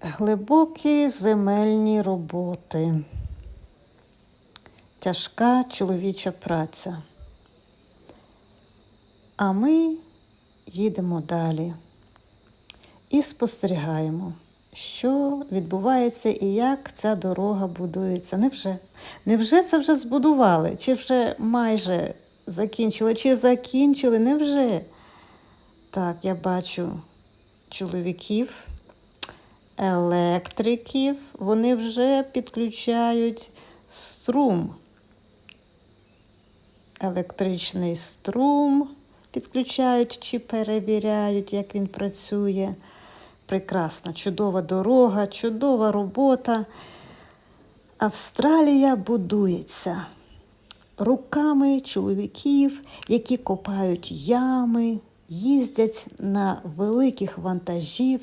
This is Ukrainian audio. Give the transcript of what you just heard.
Глибокі земельні роботи. Тяжка чоловіча праця. А ми їдемо далі і спостерігаємо, що відбувається і як ця дорога будується. Невже? Невже це вже збудували? Чи вже майже закінчили? Чи закінчили? Невже? Так, я бачу чоловіків, електриків, вони вже підключають струм. Електричний струм підключають чи перевіряють, як він працює. Прекрасна, чудова дорога, чудова робота. Австралія будується руками чоловіків, які копають ями, їздять на великих вантажівках.